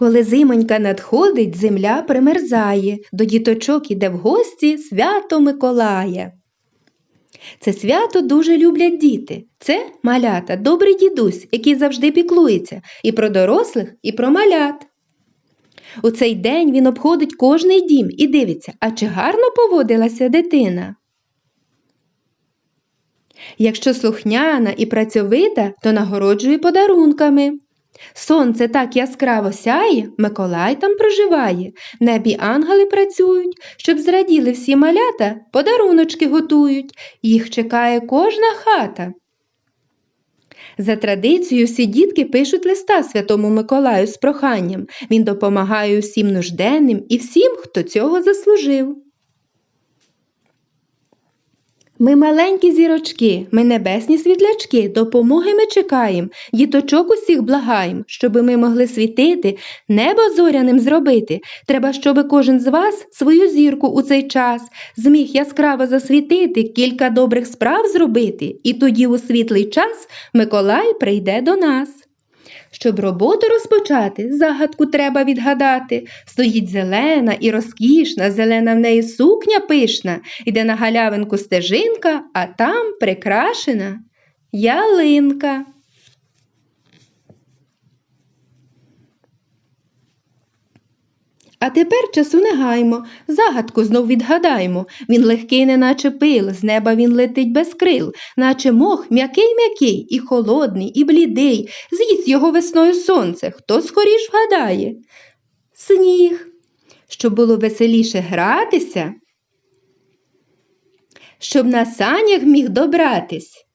Коли зимонька надходить, земля примерзає, до діточок іде в гості свято Миколая. Це свято дуже люблять діти. Це малята, добрий дідусь, який завжди піклується і про дорослих, і про малят. У цей день він обходить кожний дім і дивиться, а чи гарно поводилася дитина. Якщо слухняна і працьовита, то нагороджує подарунками. Сонце так яскраво сяє, Миколай там проживає, в небі ангели працюють, щоб зраділи всі малята, подаруночки готують, їх чекає кожна хата. За традицією всі дітки пишуть листа святому Миколаю з проханням. Він допомагає усім нужденним і всім, хто цього заслужив. Ми маленькі зірочки, ми небесні світлячки, допомоги ми чекаємо, діточок усіх благаємо, щоби ми могли світити, небо зоряним зробити. Треба, щоби кожен з вас свою зірку у цей час зміг яскраво засвітити, кілька добрих справ зробити, і тоді у світлий час Миколай прийде до нас. Щоб роботу розпочати, загадку треба відгадати. Стоїть зелена і розкішна, зелена в неї сукня пишна, іде на галявинку стежинка, а там прикрашена ялинка. А тепер часу не гаймо, загадку знов відгадаймо. Він легкий, неначе пил, з неба він летить без крил, наче мох м'який м'який, і холодний, і блідий. З'їсть його весною сонце, хто скоріш вгадає? Сніг. Щоб було веселіше гратися, щоб на санях міг добратись.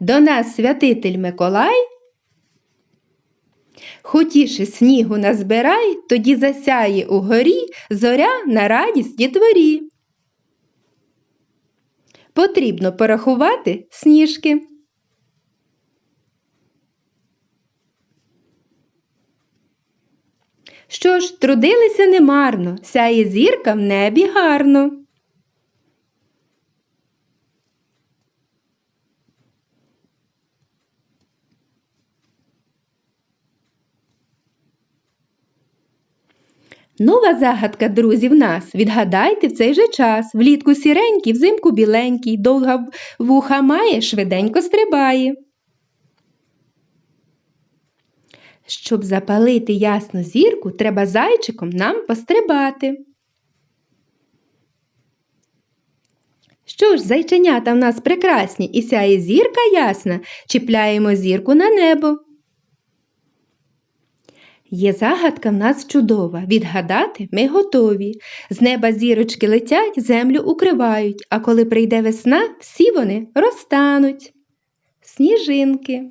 До нас святитель Миколай Хотіше снігу назбирай, тоді засяє угорі зоря на радість дітворі. Потрібно порахувати сніжки. Що ж, трудилися немарно, сяє зірка в небі гарно. Нова загадка, друзі, в нас. Відгадайте в цей же час. Влітку сіренький, взимку біленький, довга вуха має, швиденько стрибає. Щоб запалити ясну зірку, треба зайчиком нам пострибати. Що ж, зайченята в нас прекрасні, і сяє зірка ясна, чіпляємо зірку на небо. Є загадка в нас чудова, відгадати ми готові. З неба зірочки летять, землю укривають, а коли прийде весна, всі вони розтануть. Сніжинки.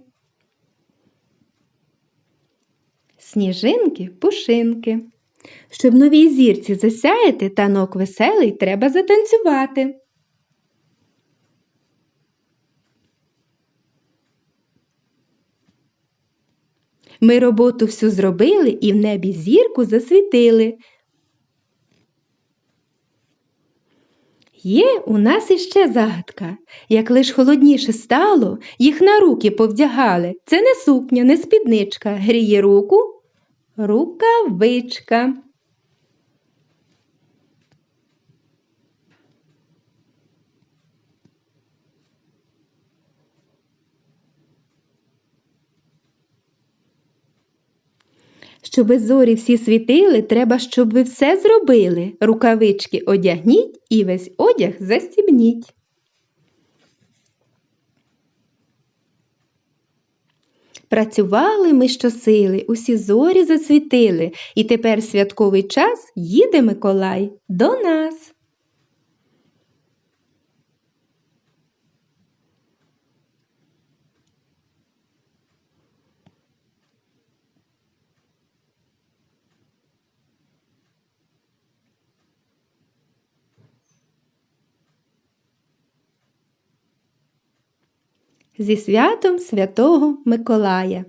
Сніжинки, пушинки. Щоб новій зірці засяяти танок веселий, треба затанцювати. Ми роботу всю зробили і в небі зірку засвітили. Є у нас іще загадка. Як лиш холодніше стало, їх на руки повдягали. Це не сукня, не спідничка. Гріє руку рукавичка. Щоби зорі всі світили, треба, щоб ви все зробили. Рукавички одягніть і весь одяг застібніть. Працювали ми щосили, усі зорі засвітили, і тепер святковий час їде Миколай до нас. Зі святом Святого Миколая.